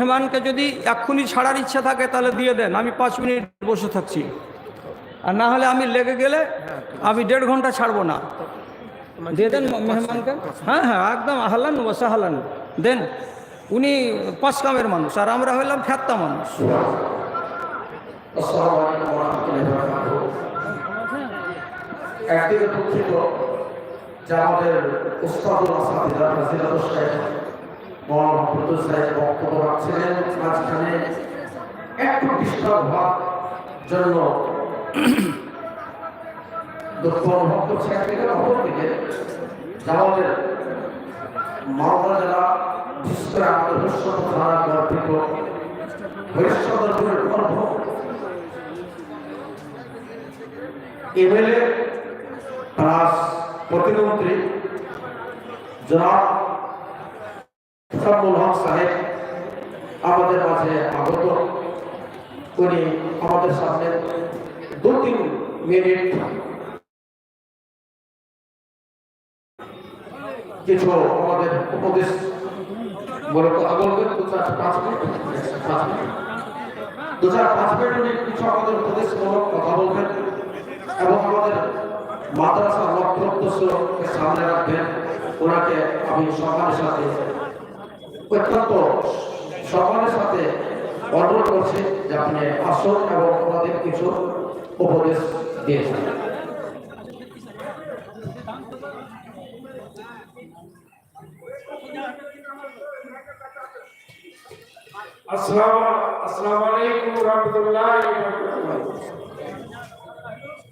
মেহমানকে যদি এক্ষুনি ছাড়ার ইচ্ছা থাকে তাহলে দিয়ে দেন। আমি পাঁচ মিনিট বসে থাকছি। আর না হলে আমি লেগে গেলে আমি দেড় ঘণ্টা ছাড়বো না। দিয়ে দেন মেহমানকে। হ্যাঁ হ্যাঁ একদম হালান বসা হালান দেন, উনি পাঁচ কামের মানুষ, আর আমরা হইলাম ফ্যাত্তা মানুষ। একদিকে দুঃখিত যে আমাদের উস্তাদুল আব্দুল সাহেব বক্তব্য রাখছিলেন মাঝখানে। একটু ডিস্টার্ব হওয়ার জন্য দুঃখ অনুভব করছে একদিকে অপরদিকে আমাদের মালদা জেলা বিশেষ করে হর্ষদ দ্বারা গর্বিত প্লাস প্রতিমন্ত্রী জনাব সামুল হক সাহেব, আমাদের মাঝে আগত। উনি আমাদের সামনে দু তিন মিনিট কিছু আমাদের উপদেশ বলে কথা বলবেন দু চার পাঁচ মিনিট দু চার পাঁচ মিনিট উনি কিছু আমাদের উপদেশমূলক কথা বলবেন এবং আমাদের মাদ্রাসা লক্ষ্য উদ্দেশ্যকে সামনে রাখবেন। ওনাকে আমি সম্মানের সাথে অত্যন্ত সম্মানের সাথে অনুরোধ করছি যে আপনি আসুন এবং আমাদের কিছু উপদেশ দিয়েছেন।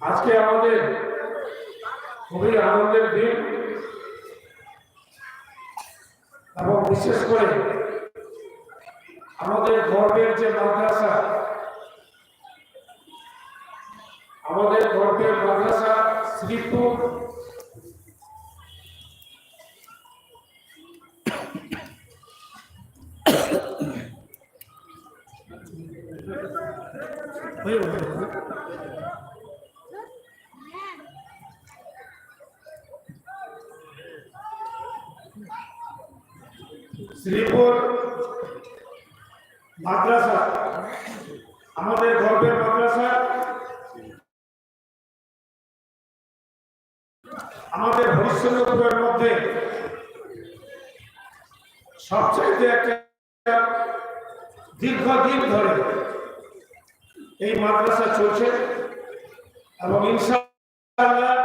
আজকে আমাদের খুবই আনন্দের দিন এবং বিশেষ করে আমাদের গর্বের যে মাদ্রাসা আমাদের গর্বের মাদ্রাসা শ্রীপুর শ্রীপুর মাদ্রাসা, আমাদের গর্বের মাদ্রাসা। আমাদের হরিশ্চন্দ্রপুরের মধ্যে সবচাইতে একটা দীর্ঘদিন ধরে এই মাদ্রাসা চলছে এবং ইনশাআল্লাহ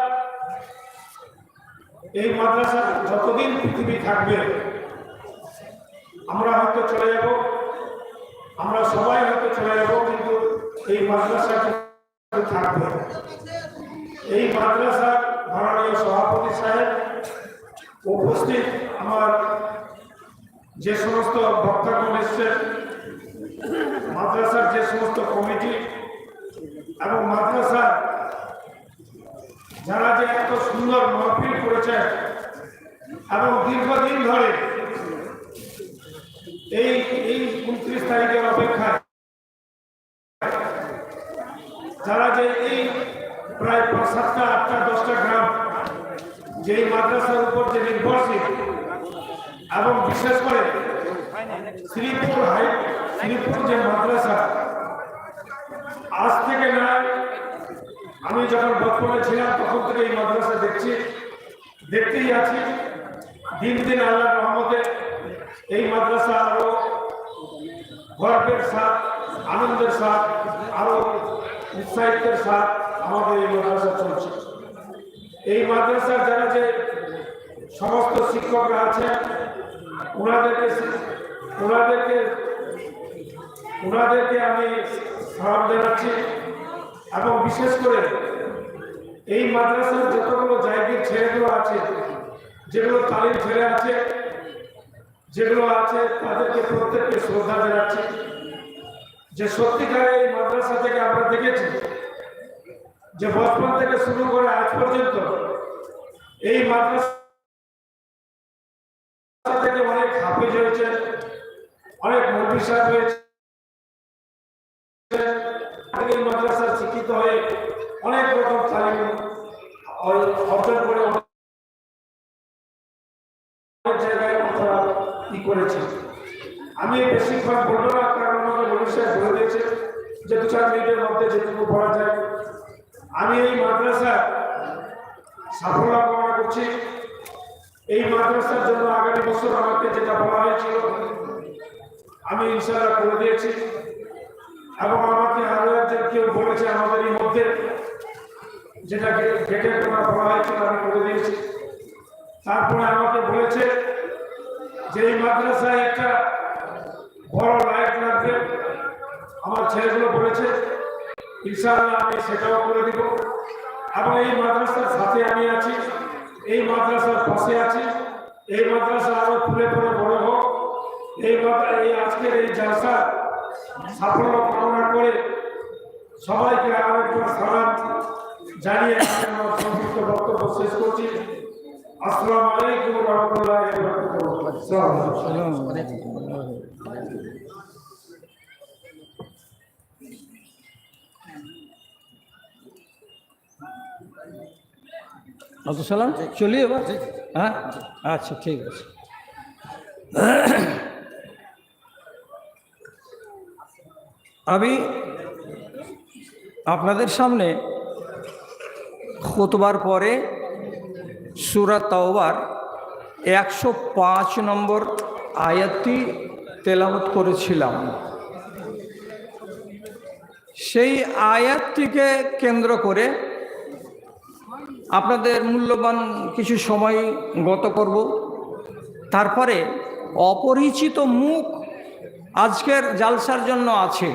এই মাদ্রাসা যতদিন পৃথিবী থাকবে আমরা হয়তো চলে যাব। আমরা সবাই হয়তো চলে যাব, কিন্তু এই মাদ্রাসা থাকবে এই মাদ্রাসার মাননীয় সভাপতি সাহেব উপস্থিত আমার যে সমস্ত বক্তাগণ এসছেন, মাদ্রাসার যে সমস্ত কমিটি এবং মাদ্রাসার যারা যে এত সুন্দর মহফিল করেছেন এবং দীর্ঘদিন ধরে এই এই উনত্রিশ তারিখের অপেক্ষায় যারা যে এই প্রায় পাঁচ সাতটা, আটটা, দশটা গ্রাম যে মাদ্রাসার উপর যে নির্ভরশীল এবং বিশেষ করে শ্রীপুর হাই, শ্রীপুর যে মাদ্রাসা, আজ থেকে না আমি যখন বর্তমানে ছিলাম, তখন থেকে এই মাদ্রাসা দেখছি, দেখতেই আছি। দিন দিন আল্লাহ রহমতে এই মাদ্রাসা আরও গর্বের সাথ আনন্দের সাথ আরও উৎসাহিতের সাথ আমাদের এই মাদ্রাসা চলছে। এই মাদ্রাসার যারা যে সমস্ত শিক্ষকরা আছেন, ওনাদেরকে ওনাদেরকে ওনাদেরকে আমি সালাম জানাচ্ছি এবং বিশেষ করে এই মাদ্রাসার যতগুলো জায়গার ছেলেগুলো আছে, যেগুলো তালিম ছেলে আছে যেগুলো আছে, তাদেরকে প্রত্যেককে শ্রদ্ধা জানাচ্ছি। যে সত্যিকারে এই মাদ্রাসা থেকে আমরা দেখেছি, যে বচপন থেকে শুরু করে আজ পর্যন্ত এই মাদ্রাসা থেকে অনেক হাফিজ হয়েছে অনেক মন্ত্রী সাহেব হয়েছে এই মাদ্রাসার শিক্ষিত হয়ে অনেক রকম তালিম অর্জন করে আমি বেশিরভাগ বলব না কারণ আমাকে সাহেব বলে দিয়েছে, যে দু চার মিনিটের মধ্যে যেটুকু পড়া যায়। আমি এই মাদ্রাসা সাফল্য কামনা করছি। এই মাদ্রাসার জন্য আগামী বছর আমাকে যেটা বলা হয়েছিল, আমি ইনশাআল্লাহ করে দিয়েছি। এবং আমাকে আরও একজন কেউ বলেছে আমাদের এই মধ্যে যেটা গে- গেটের কথা বলা হয়েছিল আমি করে দিয়েছি। তারপরে আমাকে বলেছে যে এই মাদ্রাসায় একটা বড় লাইট লাগবে। আমার ছেলেগুলো বলেছে, ইনশাআল্লাহ আমি সেটাও করে দিব। এবং এই মাদ্রাসার সাথে আমি আছি, এই মাদ্রাসার পাশে আছি, এই মাদ্রাসা আরও ফুলে ফুলে বড় হোক। এই এই আজকের এই জলসা সাফল্য কামনা করে সবাইকে আরও একবার সালাম জানিয়ে আমি আমার সংক্ষিপ্ত বক্তব্য শেষ করছি। আসসালামু আলাইকুম রহমতুল্লাহ অত সালাম চলি এবার? হ্যাঁ? আচ্ছা ঠিক আছে। আমি আপনাদের সামনে খোতবার পরে সুরাত তাওবার একশো পাঁচ নম্বর আয়াতটি তেলাওয়াত করেছিলাম। সেই আয়াতটিকে কেন্দ্র করে আপনাদের মূল্যবান কিছু সময় গত করব। তারপরে অপরিচিত মুখ আজকের জালসার জন্য আছে।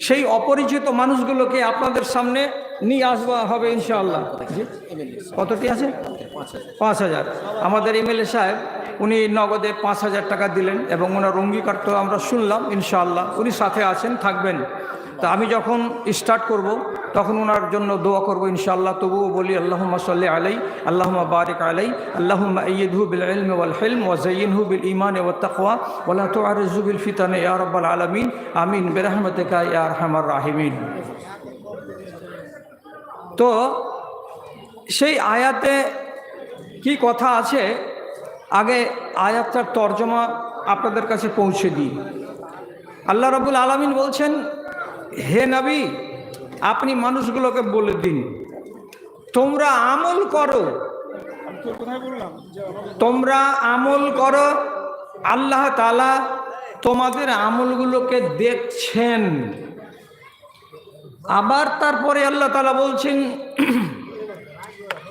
সেই অপরিচিত মানুষগুলোকে আপনাদের সামনে নিয়ে আসবা হবে ইনশাআল্লাহ। কতটি আছে? পাঁচ হাজার। আমাদের এমএলএ সাহেব, উনি নগদে পাঁচ হাজার টাকা দিলেন এবং ওনার অঙ্গীকার তো আমরা শুনলাম ইনশাআল্লাহ। উনি সাথে আছেন, থাকবেন। তা আমি যখন স্টার্ট করব, তখন ওনার জন্য দোয়া করব ইনশাআল্লাহ। তবুও বলি, আল্লাহুম্মা সাল্লি আলাই, আল্লাহুম্মা বারিক আলাই, আল্লাহুম্মা আইয়িদহু বিল ইলমি ওয়াল হিলম ওয়া যায়্যিনহু বিল ঈমান ওয়াত তাকওয়া ওয়া লা তুআরিজু বিল ফিতানি রাব্বাল আলামিন, আমিন, বিরহমাতিকা, ইয়া আরহামার রাহিমিন। তো সেই আয়াতে কি কথা আছে? আগে আয়াতটার তর্জমা আপনাদের কাছে পৌঁছে দিই। আল্লাহ রাবুল আলামিন বলছেন হে নবী, আপনি মানুষগুলোকে বলে দিন। তোমরা আমল করো। তোমরা আমল করো। আল্লাহ তালা তোমাদের আমলগুলোকে দেখছেন। আবার তারপরে আল্লাহ তালা বলছেন,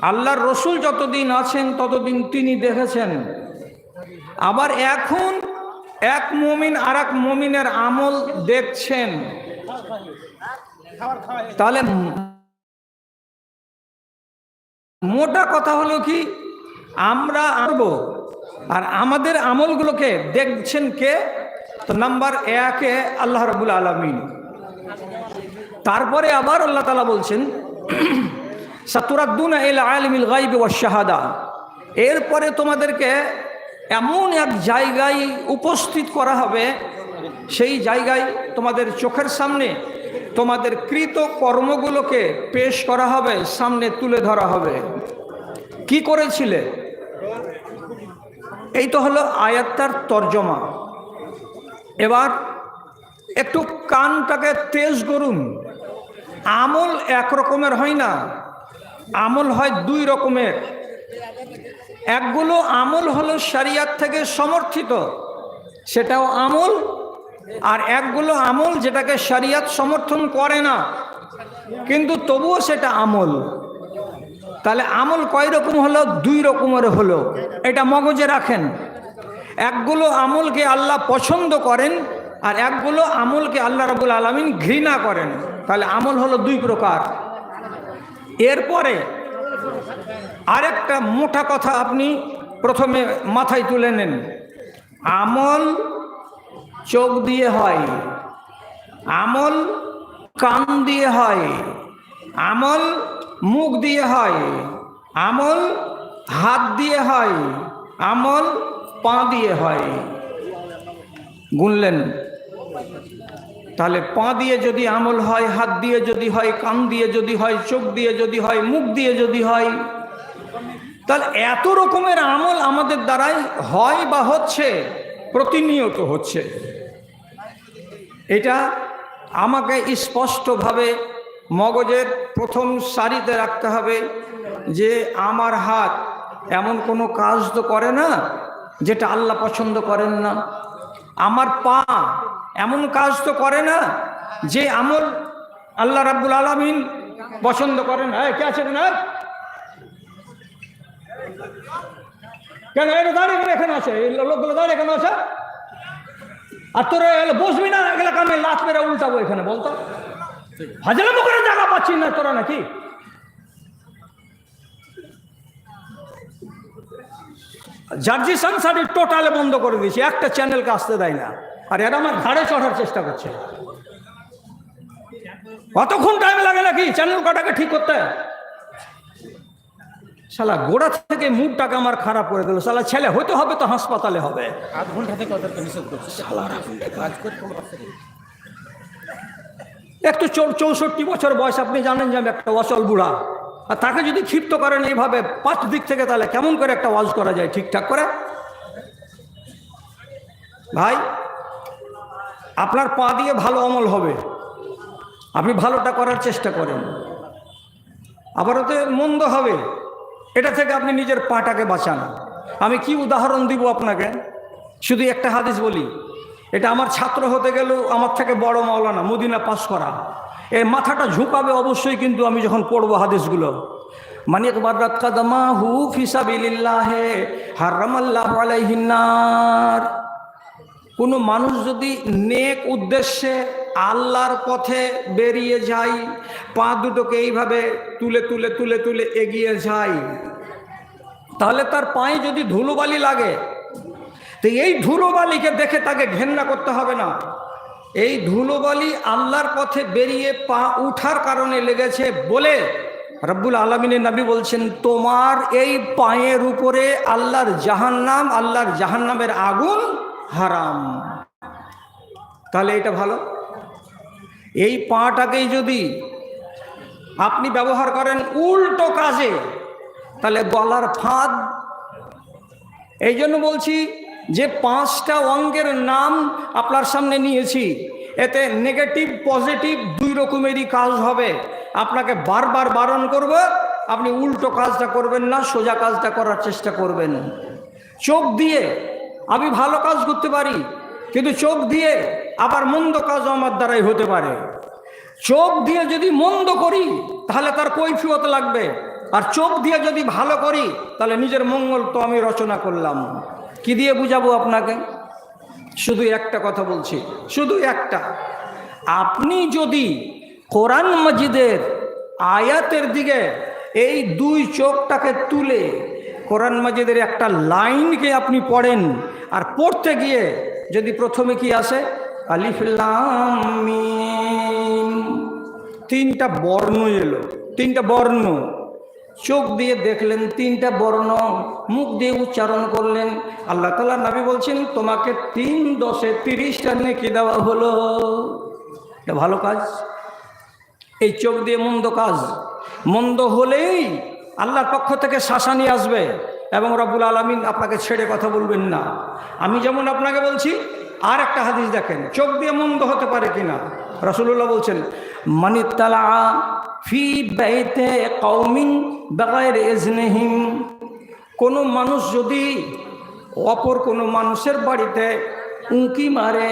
আল্লাহর রসুল যতদিন আছেন, ততদিন তিনি দেখেছেন। আবার এখন এক মমিন আর এক মমিনের আমল দেখছেন। তাহলে মোটা কথা হলো কি? আমরা আনব আর আমাদের আমলগুলোকে দেখছেন কে? তো নাম্বার একে আল্লাহ রবুল আলমিন। তারপরে আবার আল্লাহ তালা বলছেন, সাতুরাদ্দুন এল আলমিল গাইব ও শাহাদা। এরপরে তোমাদেরকে এমন এক জায়গায় উপস্থিত করা হবে সেই জায়গায় তোমাদের চোখের সামনে তোমাদের কৃত কর্মগুলোকে পেশ করা হবে, সামনে তুলে ধরা হবে। কি করেছিলে? এই তো হলো আয়াত্তার তর্জমা। এবার একটু কানটাকে তেজ করুন। আমল এক রকমের হয় না, আমল হয় দুই রকমের। একগুলো আমল হলো শরিয়াত থেকে সমর্থিত, সেটাও আমল আর একগুলো আমল যেটাকে শরিয়াত সমর্থন করে না, কিন্তু তবুও সেটা আমল। তাহলে আমল কয় রকম হলো? দুই রকমের হলো। এটা মগজে রাখেন। একগুলো আমলকে আল্লাহ পছন্দ করেন আর একগুলো আমলকে আল্লাহ রাবুল আলমিন ঘৃণা করেন। তাহলে আমল হলো দুই প্রকার। এরপরে আরেকটা মোটা কথা আপনি প্রথমে মাথায় তুলে নেন। আমল চোখ দিয়ে হয়, আমল কান দিয়ে হয়, আমল মুখ দিয়ে হয়, আমল হাত দিয়ে হয়, আমল পা দিয়ে হয়। গুনলেন, তাহলে পা দিয়ে যদি আমল হয়, হাত দিয়ে যদি হয়, কান দিয়ে যদি হয়, চোখ দিয়ে যদি হয়, মুখ দিয়ে যদি হয়, তাহলে এত রকমের আমল আমাদের দ্বারাই হয় বা হচ্ছে, প্রতিনিয়ত হচ্ছে। এটা আমাকে স্পষ্টভাবে মগজের প্রথম সারিতে রাখতে হবে যে আমার হাত এমন কোনো কাজ তো করে না যেটা আল্লাহ পছন্দ করেন না। আমার পা এমন কাজ তো করে না যে আমল আল্লাহ রাব্বুল আলমিন পছন্দ করেন। হ্যাঁ কে আছে না কেন এটা দাঁড়িয়ে এখানে আছে লোকগুলো দাঁড়িয়ে কেন আছে? আর তোরা বসবি না এগুলো আমি লাত মেরে উল্টাবো এখানে, বলতো? হাজার করে জায়গা পাচ্ছি না তোরা নাকি? জার্জি সংসারই টোটালে বন্ধ করে দিয়েছি, একটা চ্যানেলকে আসতে দেয় না। আর এরা আমার ঘাড়ে চড়ার চেষ্টা করছে। কতক্ষণ টাইম লাগে নাকি চ্যানেল কটাকে ঠিক করতে? শালা গোড়া থেকে মুডটাকে আমার খারাপ করে দিল। শালা ছেলে হইতে হবে তো হাসপাতালে হবে। আধ ঘণ্টা থেকে একটু চৌষট্টি বছর বয়স আপনি জানেন যে আমি একটা অচল বুড়া। আর তাকে যদি ক্ষিপ্ত করেন এইভাবে পাঁচ দিক থেকে তাহলে কেমন করে একটা ওয়াজ করা যায় ঠিকঠাক করে? ভাই আপনার পা দিয়ে ভালো অমল হবে। আপনি ভালোটা করার চেষ্টা করেন। আবার ওতে মন্দ হবে। এটা থেকে আপনি নিজের পাটাকে বাঁচান। আমি কি উদাহরণ দিব আপনাকে? শুধু একটা হাদিস বলি। এটা আমার ছাত্র হতে গেলেও আমার থেকে বড় মাওলানা, মদিনা পাস করা। এই মাথাটা ঝুঁকাবে অবশ্যই, কিন্তু আমি যখন পড়ব হাদিসগুলো। মানে কোনো মানুষ যদি নেক উদ্দেশ্যে আল্লাহর পথে বেরিয়ে যায় পা দুটোকে এইভাবে তুলে তুলে তুলে তুলে এগিয়ে যায় তাহলে তার পায়ে যদি ধুলোবালি লাগে, তো এই ধুলোবালিকে দেখে তাকে ঘেন্না করতে হবে না। এই ধুলোবালি আল্লাহর পথে বেরিয়ে পা উঠার কারণে লেগেছে বলে রব্বুল আলমিনের নবী বলছেন, তোমার এই পায়ের উপরে আল্লাহর জাহান্নাম, আল্লাহর জাহান্নামের আগুন হারাম। তাহলে এটা ভালো? এই পাটাকেই যদি আপনি ব্যবহার করেন উল্টো কাজে, তাহলে গলার ফাঁদ। এই জন্য বলছি যে পাঁচটা অঙ্গের নাম আপনার সামনে নিয়েছি, এতে নেগেটিভ, পজিটিভ দুই রকমেরই কাজ হবে। আপনাকে বারবার বারণ করব, আপনি উল্টো কাজটা করবেন না, সোজা কাজটা করার চেষ্টা করবেন। চোখ দিয়ে, আমি ভালো কাজ করতে পারি, কিন্তু চোখ দিয়ে আবার মন্দ কাজও আমার দ্বারাই হতে পারে। চোখ দিয়ে যদি মন্দ করি, তাহলে তার কৈফিয়ত লাগবে। আর চোখ দিয়ে যদি ভালো করি, তাহলে নিজের মঙ্গল তো আমি রচনা করলাম। কি দিয়ে বুঝাবো আপনাকে? শুধু একটা কথা বলছি, শুধু একটা। আপনি যদি কোরআন মজিদের আয়াতের দিকে এই দুই চোখটাকে তুলে কোরআন মজিদের একটা লাইনকে আপনি পড়েন, আর পড়তে গিয়ে যদি প্রথমে কি আসে? আলিফুল্লাম তিনটা বর্ণ এলো, তিনটা বর্ণ। চোখ দিয়ে দেখলেন তিনটা বর্ণ, মুখ দিয়ে উচ্চারণ করলেন। আল্লাহ তালা নাবি বলছেন, তোমাকে তিন দশে তিরিশটা নেকি দেওয়া হলো। এটা ভালো কাজ। এই চোখ দিয়ে মন্দ কাজ। মন্দ হলেই আল্লাহর পক্ষ থেকে শাসানি আসবে এবং রব্বুল আলমিন আপনাকে ছেড়ে কথা বলবেন না। আমি যেমন আপনাকে বলছি আর একটা হাদিস দেখেন, চোখ দিয়ে মন্দ হতে পারে কিনা? রসুল্লাহ বলছেন মানিতালা ফি বাইতে কৌমিন বেগায়ের এজনেহিম কোনো মানুষ যদি অপর কোনো মানুষের বাড়িতে উঁকি মারে,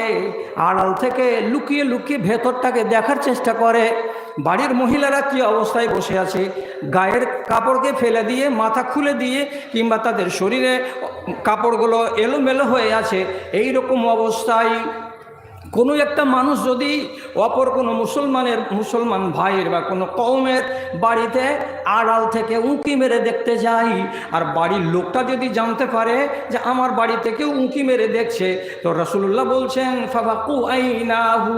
আড়াল থেকে লুকিয়ে লুকিয়ে ভেতরটাকে দেখার চেষ্টা করে বাড়ির মহিলারা কি অবস্থায় বসে আছে? গায়ের কাপড়কে ফেলে দিয়ে, মাথা খুলে দিয়ে, কিংবা তাদের শরীরে কাপড়গুলো এলোমেলো হয়ে আছে এই রকম অবস্থায় কোনো একটা মানুষ যদি অপর কোনো মুসলমানের, মুসলমান ভাইয়ের বা কোনো কৌমের বাড়িতে আড়াল থেকে উঁকি মেরে দেখতে যাই, আর বাড়ির লোকটা যদি জানতে পারে যে আমার বাড়ি থেকে উঁকি মেরে দেখছে, তো রসুল্লাহ বলছেন, ফাবাকু আইনাহু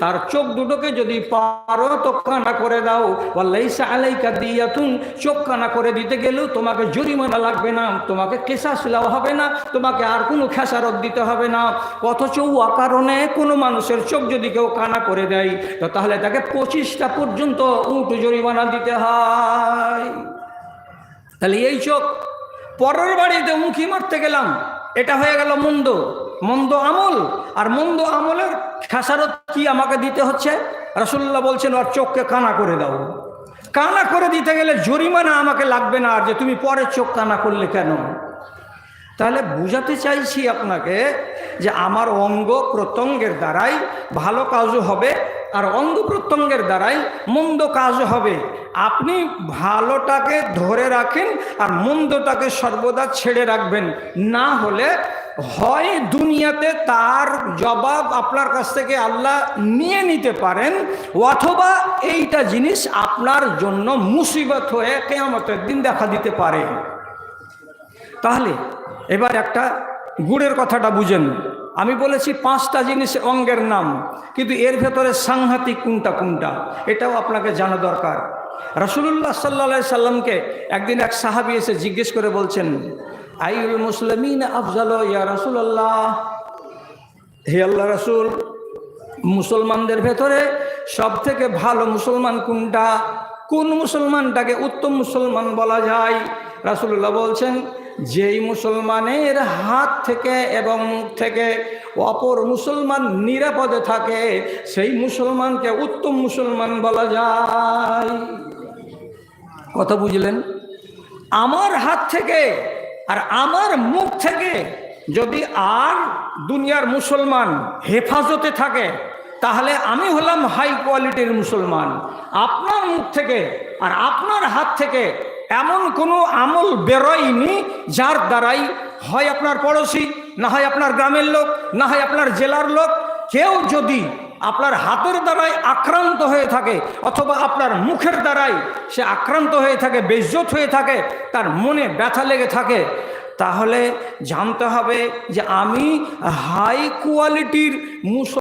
তার চোখ দুটোকে যদি পারো তো কানা করে দাও ওয়াল্লাইসা আলাইকা দিয়াতুন চোখ কানা করে দিতে গেলেও তোমাকে জরিমানা লাগবে না, তোমাকে কেসাস দেওয়া হবে না, তোমাকে আর কোনো খেসারত দিতে হবে না, অথচ অকারণে কোনো মানুষের চোখ যদি কেউ কানা করে দেয়, তো তাহলে তাকে পঁচিশটা পর্যন্ত উঁট জরিমানা দিতে হয়। তাহলে এই চোখ পরের বাড়িতে উঁকি মারতে গেলাম, এটা হয়ে গেল মন্দ। মন্দ আমল, আর মন্দ আমলের খেসারত কি আমাকে দিতে হচ্ছে? রসুল্লাহ বলছেন ওর চোখকে কানা করে দাও। কানা করে দিতে গেলে জরিমানা আমাকে লাগবে না, আর যে তুমি পরের চোখ কানা করলে কেন? তাহলে বুঝাতে চাইছি আপনাকে যে আমার অঙ্গ প্রত্যঙ্গের দ্বারাই ভালো কাজও হবে আর অঙ্গ প্রত্যঙ্গের দ্বারাই মন্দ কাজ হবে। আপনি ভালোটাকে ধরে রাখেন আর মন্দটাকে সর্বদা ছেড়ে রাখবেন। না হলে হয় দুনিয়াতে তার জবাব আপনার কাছ থেকে আল্লাহ নিয়ে নিতে পারেন অথবা এইটা জিনিস আপনার জন্য মুসিবত হয়ে কেয়ামতের দিন দেখা দিতে পারে। তাহলে এবার একটা গুড়ের কথাটা বুঝেন। আমি বলেছি পাঁচটা জিনিস অঙ্গের নাম, কিন্তু এর ভেতরে সাংঘাতিক কোনটা কোনটা, এটাও আপনাকে জানা দরকার। রসুল্লাহ সাল্লা সাল্লামকে একদিন এক সাহাবি এসে জিজ্ঞেস করে বলছেন আইউল মুসলিমিন আফজাল ইয়া রসুল্লাহ হে আল্লাহ রসুল, মুসলমানদের ভেতরে সব থেকে ভালো মুসলমান কোনটা? কোন মুসলমানটাকে উত্তম মুসলমান বলা যায়? রাসুল্লাহ বলছেন যেই মুসলমানের হাত থেকে এবং মুখ থেকে অপর মুসলমান নিরাপদে থাকে, সেই মুসলমানকে উত্তম মুসলমান বলা যায়। কথা বুঝলেন? আমার হাত থেকে আর আমার মুখ থেকে যদি আর দুনিয়ার মুসলমান হেফাজতে থাকে, তাহলে আমি হলাম হাই কোয়ালিটির মুসলমান। আপনার মুখ থেকে আর আপনার হাত থেকে এমন কোনো আমল বেরোয়নি যার দ্বারাই হয় আপনার পড়োশি, না হয় আপনার গ্রামের লোক, না হয় আপনার জেলার লোক। কেউ যদি আপনার হাতের দ্বারাই আক্রান্ত হয়ে থাকে অথবা আপনার মুখের দ্বারাই সে আক্রান্ত হয়ে থাকে, বেজ্জত হয়ে থাকে, তার মনে ব্যথা লেগে থাকে, তাহলে জানতে হবে যে আমি হাই কোয়ালিটির মুসল